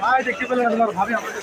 ভাই দেখতে পেলেন তোমার ভাবি আমাদের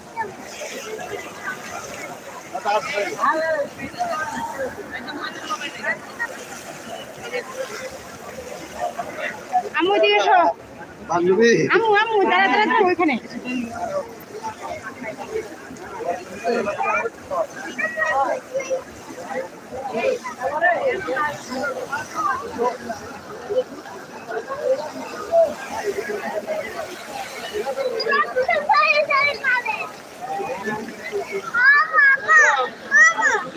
দিয়ে এসো। বান্ধবী। আমু আমু দাঁড়া দাঁড়া দাঁড়া ওইখানে।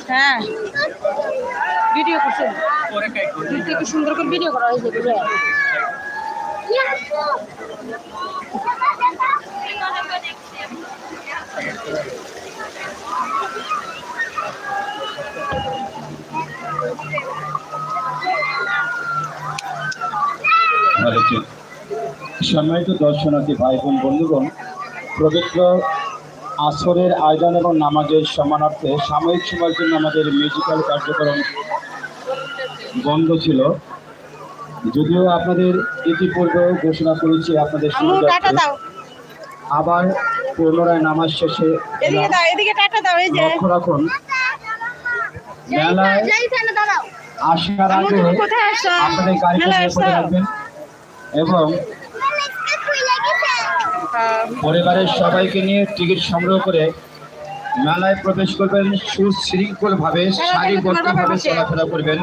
হ্যাঁ। ভিডিও করছেন? কি সুন্দর করে ভিডিও করা হয়েছে ঠিক সম্মানিত দর্শনার্থী ভাই বোন বন্ধুগণ পবিত্র আসরের আয়োজন এবং নামাজের সম্মানার্থে সাময়িক সময়ের জন্য আমাদের মিউজিক্যাল কার্যক্রম বন্ধ ছিল। যদিও আপনাদের ইতিপূর্বে ঘোষণা করেছি আপনাদের আবার পুনরায় নামাজ শেষে লক্ষ্য রাখুন। মেলায় আসার আগে আপনাদের রাখবেন। এবং পরিবারের সবাইকে নিয়ে টিকিট সংগ্রহ করে মেলায় প্রবেশ করবেন সুশৃঙ্খলভাবে সারিবদ্ধভাবে চলাফেরা করবেন।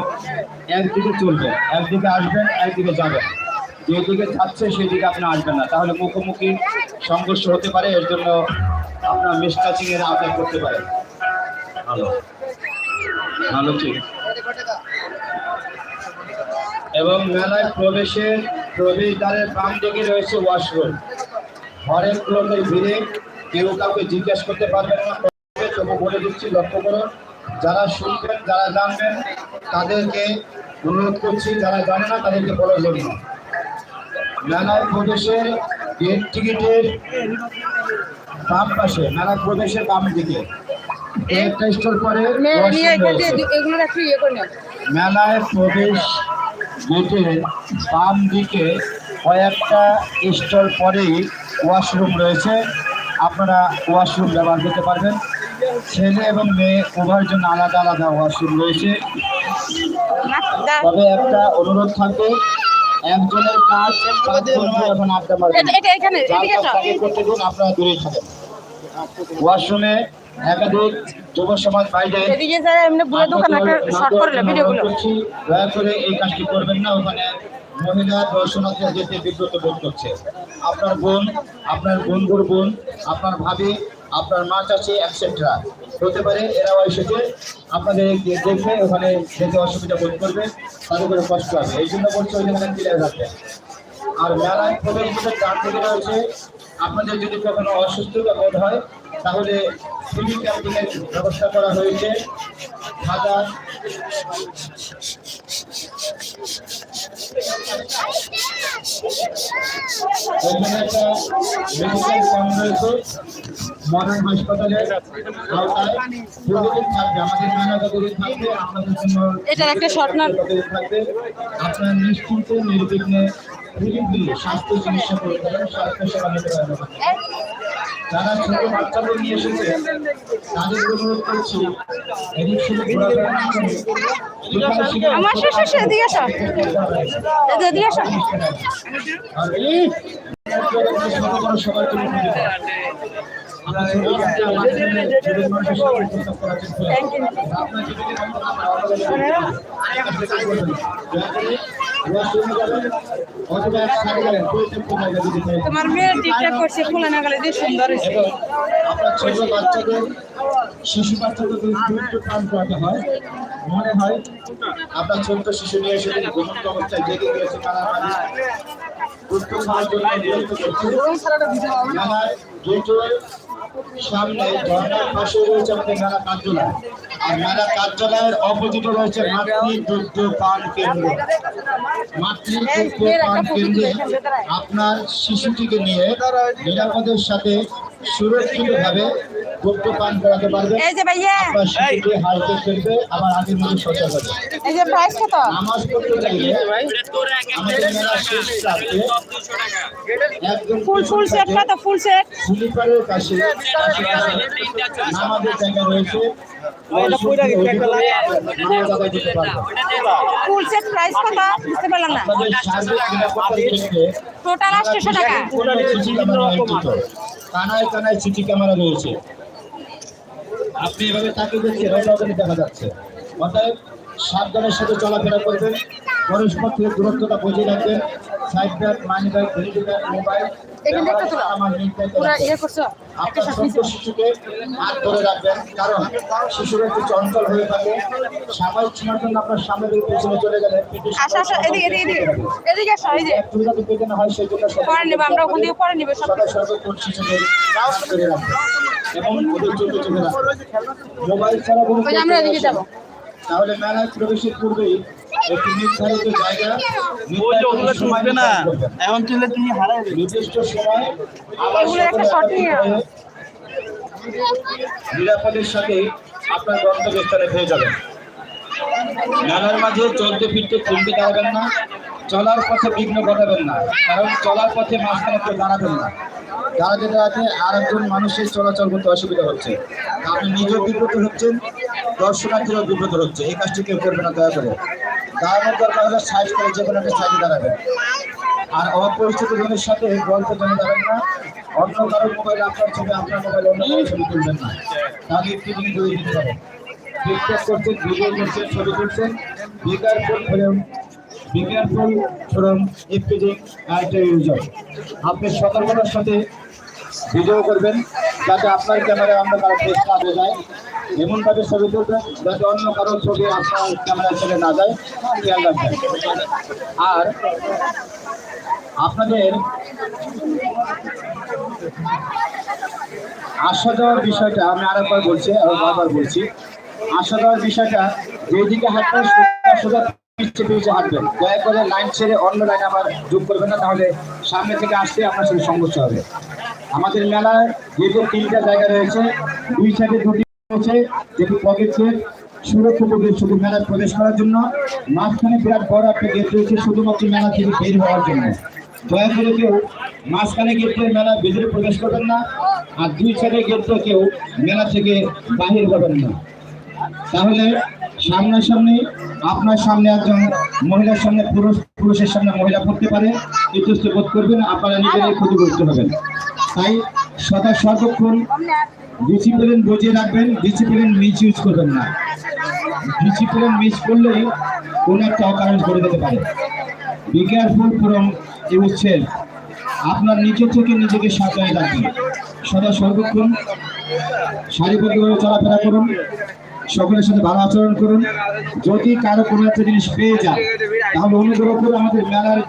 একদিকে চলবেন একদিকে আসবেন একদিকে যাবেন। যেদিকে যাচ্ছে সেই দিকে আপনি আসবেন না। তাহলে মুখোমুখি সংঘর্ষ হতে পারে এর জন্য আপনার মিসটাচিং এর আদায় করতে পারেন ভালো। ভালো ঠিক। এবং মেলায় প্রবেশের প্রবেশদ্বারের বাম দিকে রয়েছে ওয়াশরুম হরেক লোকের ভিড়ে কেউ কাউকে জিজ্ঞেস করতে পারবেন না তবু বলে দিচ্ছি লক্ষ্য করুন। যারা শুনবেন যারা জানবেন তাদেরকে অনুরোধ করছি যারা জানে না তাদেরকে বলার জন্য। মেলায় প্রদেশের গেট টিকিটের বাম পাশে মেলায় প্রদেশের বাম দিকে। একটা স্টোর পরে ইয়ে মেলায় প্রবেশ গেটের বাম দিকে কয়েকটা স্টল পরেই ওয়াশরুম রয়েছে। আপনারা ওয়াশরুম ব্যবহার করতে পারবেন। ছেলে এবং মেয়ে উভয়ের জন্য আলাদা আলাদা ওয়াশরুম রয়েছে। তবে একটা অনুরোধ থাকবে একজনের কাজ এখন আড্ডা মারবেন করতে দিন আপনারা দূরেই থাকেন। ওয়াশরুমে একাধিক যুব সমাজ বাইরে দয়া করে এই কাজটি করবেন না ওখানে মহিলা দর্শনার্থীরা যেতে বিব্রত বোধ করছে। আপনার বোন, আপনার বন্ধুর বোন, আপনার ভাবি, আপনার মা, চাচি এটসেট্রা হতে পারে এরাও এসেছে আপনাদের দেখে, ওখানে যেতে অসুবিধা বোধ করবে, তাদের করে কষ্ট হবে। এই জন্য বলছে ওই জায়গাটা ক্লিয়ার থাকবে আর মেলায় প্রবেশ করে চার থেকে রয়েছে, আপনাদের যদি কখনো অসুস্থতা বোধ হয় তাহলে ফ্রি ক্যাম্পিংয়ের ব্যবস্থা করা হয়েছে। খাজা এখানে একটা মেডিকেল ক্যাম্প রয়েছে মডার্ন হাসপাতালের আওতায় প্রতিদিন থাকবে। আমাদের থাকবে আপনাদের জন্য এটার একটা short নাম। থাকবে। আপনার নিশ্চিন্তে নির্বিঘ্নে স্বাস্থ্য চিকিৎসা পারেন স্বাস্থ্য সেবা নিতে পারবেন। যারা ছোট বাচ্চাদের নিয়ে এসেছে তাদের অনুরোধ করছি এদিক শুধু আমার শেষ শেষ এদিকে আসো। এদিকে আসো। সবার জন্য তোমার মেয়ে ঠিকঠাক করছে ফুলে না গেলে সুন্দর হয়েছে। শিশু বাচ্চাদের দুধ পান করাতে হয়। মনে হয় আপনার ছোট্ট শিশু নিয়ে এসে অবস্থায় জেগে জন্য সামনে ঝর্ণার পাশে রয়েছে আমাদের কার্যালয়, আর মেলা কার্যালয়ের অপোজিটে রয়েছে মাতৃ পান কেন্দ্র মাতৃ পান কেন্দ্রে আপনার শিশুটিকে নিয়ে নিরাপদের সাথে সুরক্ষিতভাবে দুগ্ধ পান করাতে পারবে এই যে ভাইয়া। আপনার শিশুটি হালকা খেলবে আবার আগের মতো সচল হবে এই যে প্রাইস কত? নামাজ পড়তে চাইলে আমাদের মেলা শেষ প্রান্তে ফুল ফুল সেট কত? ফুল সেট স্লিপারের কাছে নামাজের জায়গা রয়েছে ওই সুন্দর অধিকারে নামাজ আদায় করতে পারবে। ফুল সেট প্রাইস কত? বুঝতে পারলাম না। আপনাদের সার্বিক নিরাপত্তার ক্ষেত্রে টোটাল আটশোশো টাকা। কানায় কানায় সিসি ক্যামেরা রয়েছে। আপনি এভাবে তাকিয়ে দেখছেন অন্য দেখা যাচ্ছে। অতএব সাবধানের সাথে চলাফেরা করবেন। পরস্পর থেকে দূরত্বটা বজায় রাখবেন। Side bag, money bag mobile এখান থেকে তোলো। আমার পুরা ইয়ে করছ। একটা শিশুকে হাত ধরে রাখবেন কারণ শিশুরা একটু চঞ্চল হয়ে থাকে। সময়ের জন্য আপনার সামনে দিয়ে পেছনে চলে গেলে এদিকে এদিকে এদিকে। আসো এই যে। যাতে পেটে হয় সেই জন্য পরে নেব আমরা ওখান থেকে পরে নিবো সব সদা সর্বক্ষণ শিশুদের হাত ধরে রাখবেন। এবং ওদের চোখে চোখে রাখবেন। মোবাইল ছাড়া কোনো আমরা এদিকে যাব। তাহলে মেলায় প্রবেশের পূর্বেই জায়গা। না। এখন তুমি হারাই নির্দিষ্ট সময় হয়ে নিরাপদের সাথে আপনার গন্তব্যস্থানে পেয়ে যাবেন। মেলার মাঝে চলতে ফিরতে খুলতে দাঁড়াবেন না, চলার পথে বিঘ্ন ঘটাবেন না, কারণ চলার পথে মাঝখানে কেউ দাঁড়াবেন না। দাঁড়াতে দাঁড়াতে আর একজন মানুষের চলাচল করতে অসুবিধা হচ্ছে। আপনি নিজেও বিব্রত হচ্ছেন, দর্শনার্থীরাও বিব্রত হচ্ছে। এই কাজটি কেউ করবে না, দয়া করে। দাঁড়ানোর দরকার হলে সাইড করে যে কোনো একটা সাইডে দাঁড়াবেন। আর অপরিচিত জনের সাথে গল্প জমে যাবেন না। অন্য কারও মোবাইল, আপনার ছবি, আপনার মোবাইল অন্য কারও ছবি তুলবেন না। তাহলে একটু দূরে দিতে পারেন টিকটক করছেন ভিডিও করছেন, ছবি তুলছেন। Be careful from be careful from F P G at user আপনি সতর্কতার সাথে ভিডিও করবেন, যাতে আপনার ক্যামেরায় আমরা কারও ফেস না যায় এমনভাবে ছবি তুলবেন, যাতে অন্য কারোর ছবি আপনার ক্যামেরায় চলে না যায়। খেয়াল রাখবেন। আর আপনাদের আসা যাওয়ার বিষয়টা আমি আরেকবার বলছি, আর বারবার বলছি। আসা যাওয়ার বিষয়টা, যেদিকে হাঁটবেন সোজা পিছিয়ে পিছিয়ে হাঁটবেন। দয়া করে লাইন ছেড়ে অন্য লাইনে আবার যোগ করবেন না, তাহলে সামনে থেকে আসতে আপনার সাথে সমস্যা হবে। আমাদের মেলায় যেহেতু তিনটা জায়গা রয়েছে, দুই সাইডে দুটি রয়েছে, যেটি পকেট সুরক্ষিত গেট শুধু মেলায় প্রবেশ করার জন্য। মাঝখানে বিরাট বড় একটা গেট রয়েছে, শুধুমাত্র মেলা থেকে বের হওয়ার জন্য। দয়া করে কেউ মাঝখানে গেট দিয়ে মেলা ভিতরে প্রবেশ করবেন না, আর দুই সাইডে গেট দিয়ে কেউ মেলা থেকে বাহির হবেন না। তাহলে সামনাসামনি আপনার সামনে একজন মহিলার সামনে পুরুষ, পুরুষের সামনে মহিলা পড়তে পারে ইতস্ত বোধ করবেন, আপনারা নিজেরাই ক্ষতিগ্রস্ত হবেন। তাই সদা সর্বক্ষণ ডিসিপ্লিন বজিয়ে রাখবেন ডিসিপ্লিন মিস ইউজ করবেন না। ডিসিপ্লিন মিস করলেই কোনো একটা অকারণ করে দিতে পারে। Be careful from use self আপনার নিজে থেকে নিজেকে সাজায় রাখবেন। সদা সর্বক্ষণ সারিবদ্ধভাবে চলাফেরা করুন। সকলের সাথে ভালো আচরণ করুন। যদি কারও কোনো একটা জিনিস পেয়ে যান, তাহলে অনুগ্রহ করে আমাদের মেলার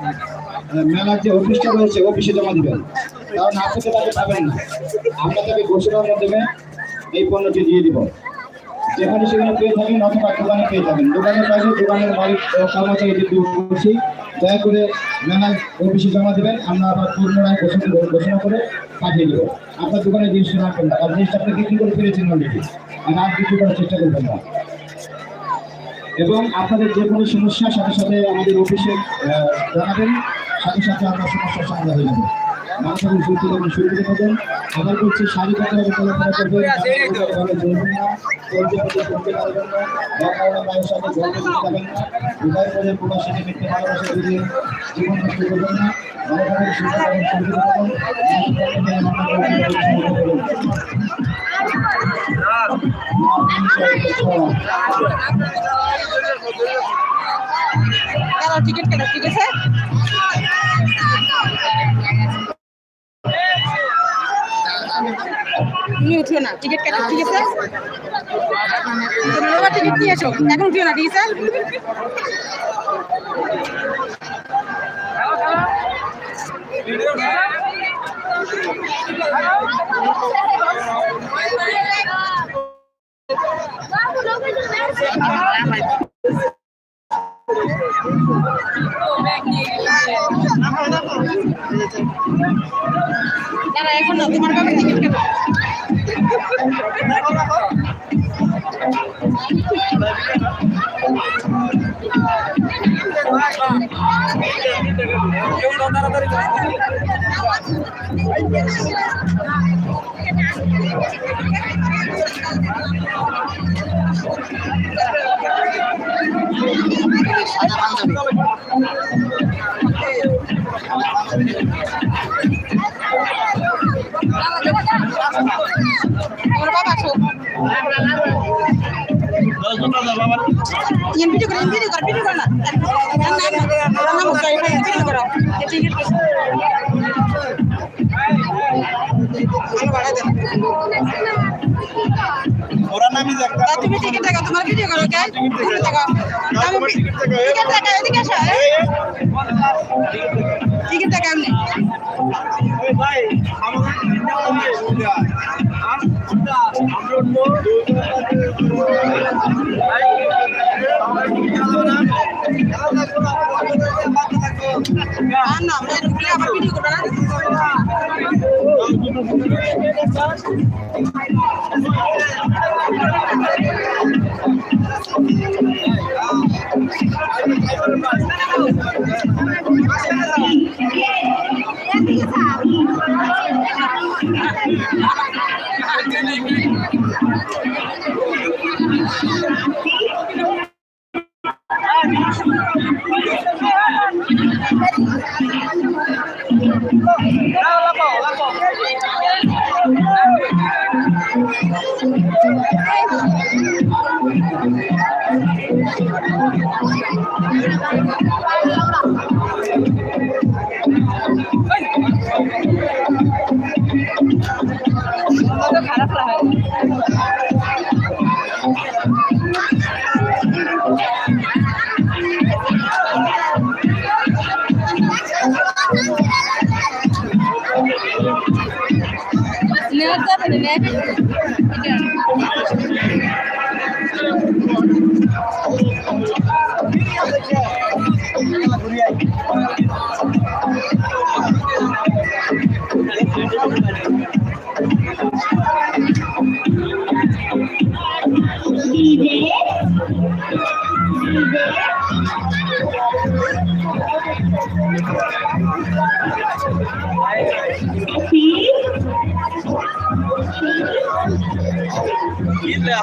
মেলার যে অফিসটা রয়েছে, অফিসে জমা দিবেন। কারণ আপনি তো তাকে পাবেন না। আমরা তাকে ঘোষণার মাধ্যমে এই পণ্যটি দিয়ে দিব। যেখানে সেখানে পেয়ে থাকেন অথবা দোকানে পেয়ে যাবেন। দোকানে পাইলে দোকানের মালিক ও কর্মচারীদের দিয়ে বলছি দয়া করে মেলায় অফিসে জমা দেবেন, আমরা আবার পুনরায় ঘোষণা ঘোষণা করে পাঠিয়ে দেবো। আপনার দোকানে জিনিসটা রাখবেন না কারণ জিনিসটা আপনি বিক্রি করে ফেলেছেন অলরেডি আর আর বিক্রি করার চেষ্টা করবেন না। এবং আপনাদের যে কোনো সমস্যার সাথে সাথে আমাদের অফিসে জানাবেন। সাথে সাথে আপনার সমস্যার সমাধান হয়ে যাবে। মানুষের সুস্থ এবং সুরক্ষিত থাকবেন আবার বলছি শারীরিকভাবে চলাফেরা করবেন ভাবে চলবেন না। চলতে উঠিও না টিকিট কেটে ঠিক আছে? তুমি বাবা টিকিট নিয়ে এসো, এখন উঠিও না, ঠিক আছে? দাঁড়া এখন তোমার বাবা টিকিট কেটে তোমার বাবা আসো দশ ঘণ্টা তুমি টিকিট টাকা তোমার ভিডিও করো কে টিকিট টাকা আমি টিকিট টাকা এদিকে আসো টিকিট টাকা এমনি। ভাই না। নেওয়া যাবে Líder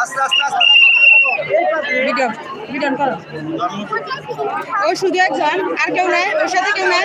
আস্তে আস্তে আস্তে ভিডিও ভিডিও করো শুধু একজন আর কেউ নাই ওর সাথে কেউ নাই।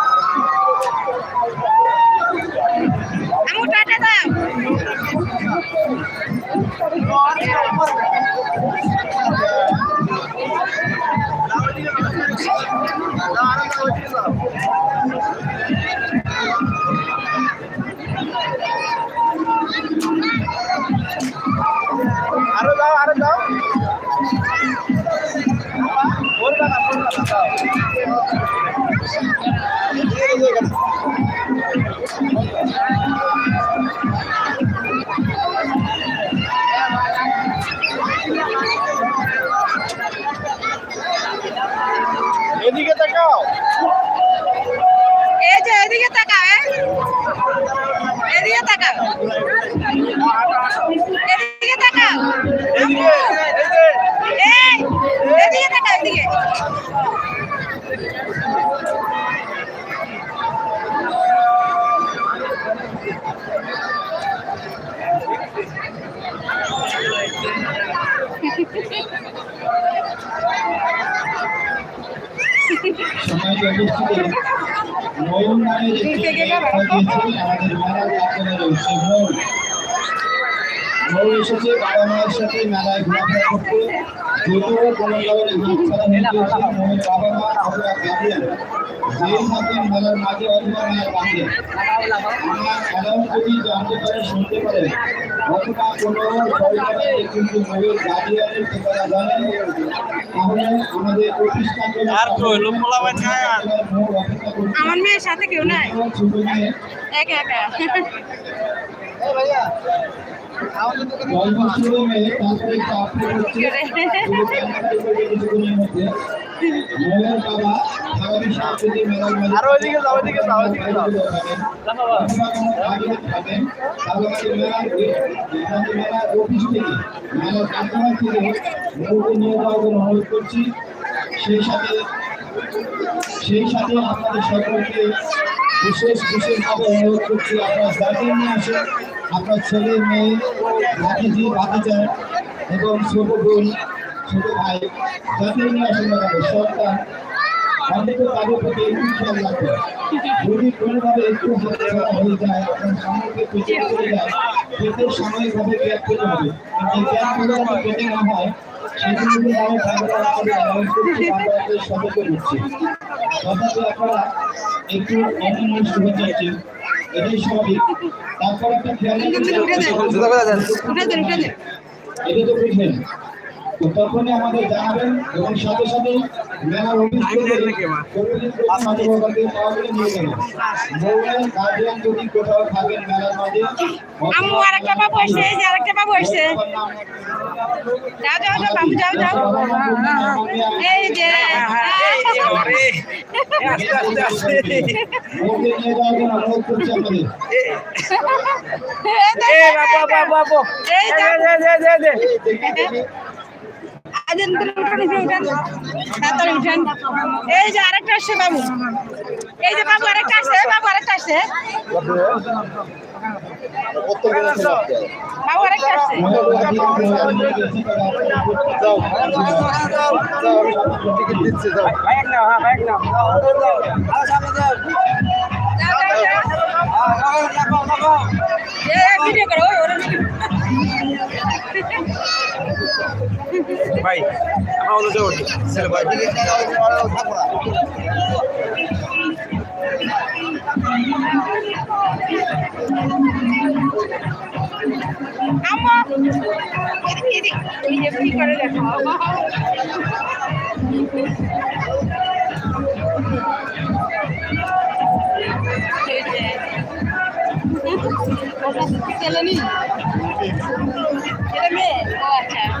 আমু টাটা দাও। উপস্থিতি ময়ূর নামে আমাদের মেলার কার্যালয়ে সে ময়ূর ময়ূর এসেছে বাবা মায়ের সাথে মেলায় ঘোরাফেরা করতে যদিও কোনো কারণে হাতছাড়া হয়ে গিয়েছে বাবা মা অথবা গার্ডিয়ান যেই থাকেন মেলার মাঝে অথবা মেলার বাইরে আমরা খেলাও যদি জানতে পারে শুনতে পারে অথবা কোনো পরিবারে কিন্তু ময়ূর গার্ডিয়ানের ঠিকানা জানেন তাহলে আমাদের প্রতিষ্ঠান আর কই, লোক বলাবেন না। আমার মেয়ের সাথে কেউ নাই একা ভাইয়া তারপরে সেই সাথে সেই সাথে আপনাদের সকলকে বিশেষ বিশেষভাবে অনুরোধ করছি আপনার গার্ডিয়ান নিয়ে আসেন আপনার ছেলে মেয়ে ভাতিজি ভাতিজা এবং ছোট বোন ছোট ভাই যাদের নিয়ে আসেন না সন্তান অন্তত তাদের প্রতি একটু খেয়াল রাখবেন যদি কোনোভাবে একটু হাত হয়ে যায় আপনার সামনে পেটে চলে যায় সাময়িকভাবে হবে না হয় সেগুলো আমি করছি সতর্ক করছি আপনারা একটু অন্যমনস্ক হয়ে যাচ্ছেন এটাই স্বাভাবিক তারপর একটা খেয়াল এটা তো বুঝবেন তো তখনই আমাদের জানাবেন এবং সাথে সাথে মেলার গার্জিয়ান যদি কোথাও থাকেন মেলার মাঝে আম্মু আরেকটা বাবু আসছে এই যে আরেকটা বাবু আসছে যাও যাও যাও বাবু যাও যাও এই যে আস্তে আস্তে আস্তে ওকে নিয়ে যাওয়ার জন্য অনুরোধ করছি আপনাদের এ বাবা বাবা বাবা এই দে এই যে আরেকটা আসছে বাবু এই যে বাবু আরেকটা আসছে বাবু আরেকটা আসছে বাবু আরেকটা আসছে টিকিট দিচ্ছে যাও বাইক নাও হ্যাঁ বাইক নাও সামনে যাও ভিডিও করো ভাই আমার যাও ছেলে ভাই। করে দেখো। মেয়ে? আচ্ছা।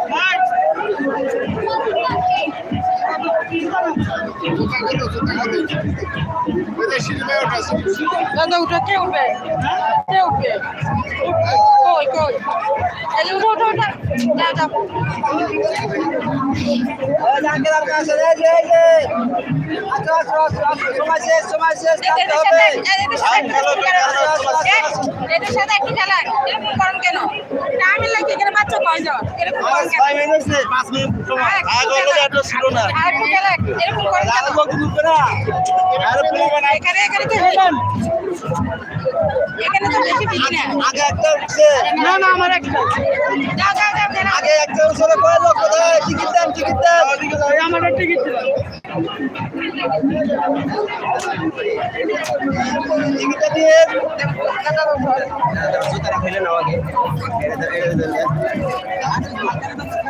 দাদা উঠে কে উঠবে? কে উঠবে? কই কই? যে উঠো উঠো এরকম করেন কেন? টাইম লাগে এখানে বাচ্চা কয় যাওয়া এরকম করেন কেন? ছয় মিনিট পাঁচ মিনিট সময়। আগে হলো এটা ছিল না। এরকম করেন কেন? আগে একটা উঠছে না না আমার একটা আগে একটা উঠছে কয় লোক কোথায় টিকিট দেন টিকিট দেন আমার টিকিট টিকিটটা দিয়ে থাকুক থাকুক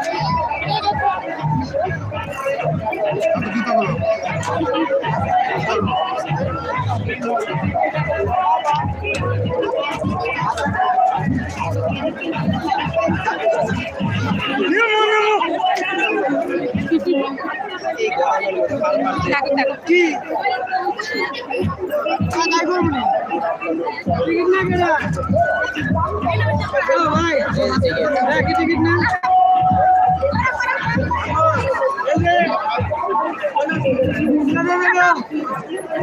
কি টিকিট না কেনা ও ভাই কি টিকিট না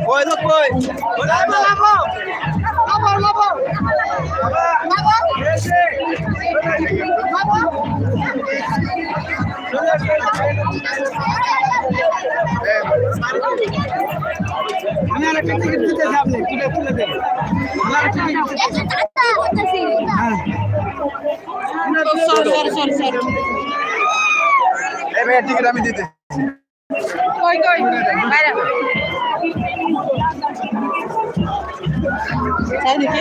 কই লোক কই লাভো লাভো লাভো লাভো আমি আর একটা টিকিট দিতে সামনে তুলে দেন। টিকিট আমি দিতে। কই কই? বাইরে। স্যার দেখি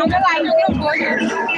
লাইনগুলো বই এই নিতে দেখে নিব সামনে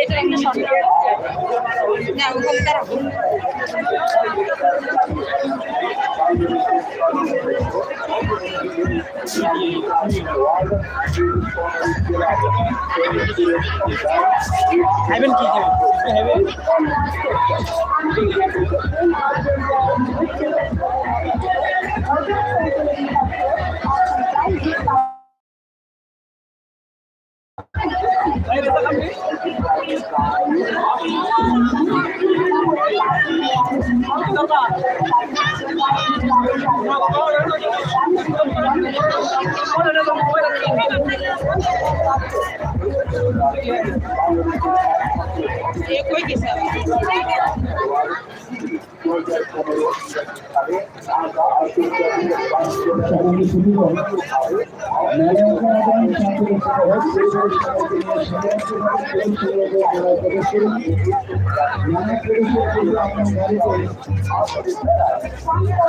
এটা একটা শর্ট না এ কই গেছে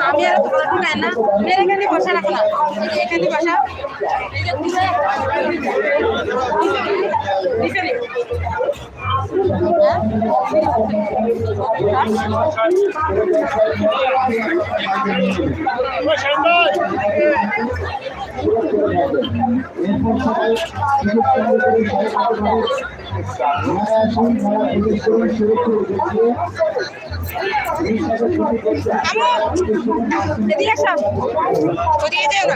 আমি আর তো কথা শুনাই না। মেরে এখানে বসা রাখ না এখানে এই যে তুই এখানে আমু এদিকে আসো ওদিকে যেও না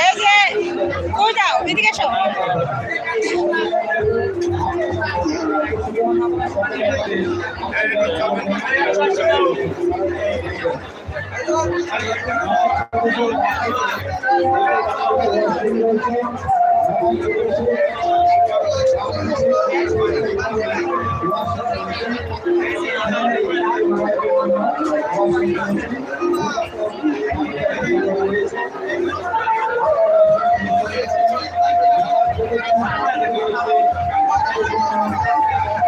এই যে কই যাও? এদিকে আসো মোবাইলটা আমার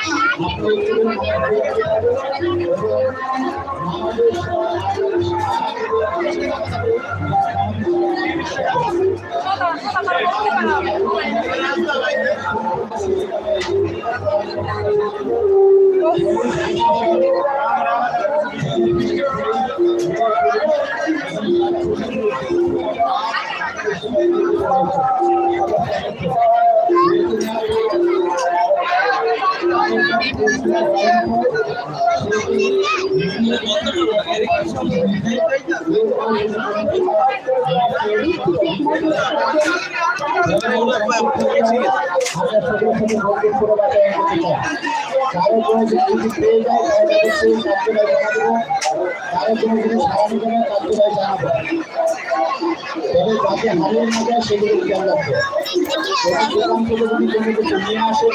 থাকুক চলো নেন না হারিয়ে না যায় সেগুলো খেয়াল রাখবে দোকান থেকে যদি কোনো কিছু নিয়ে আসে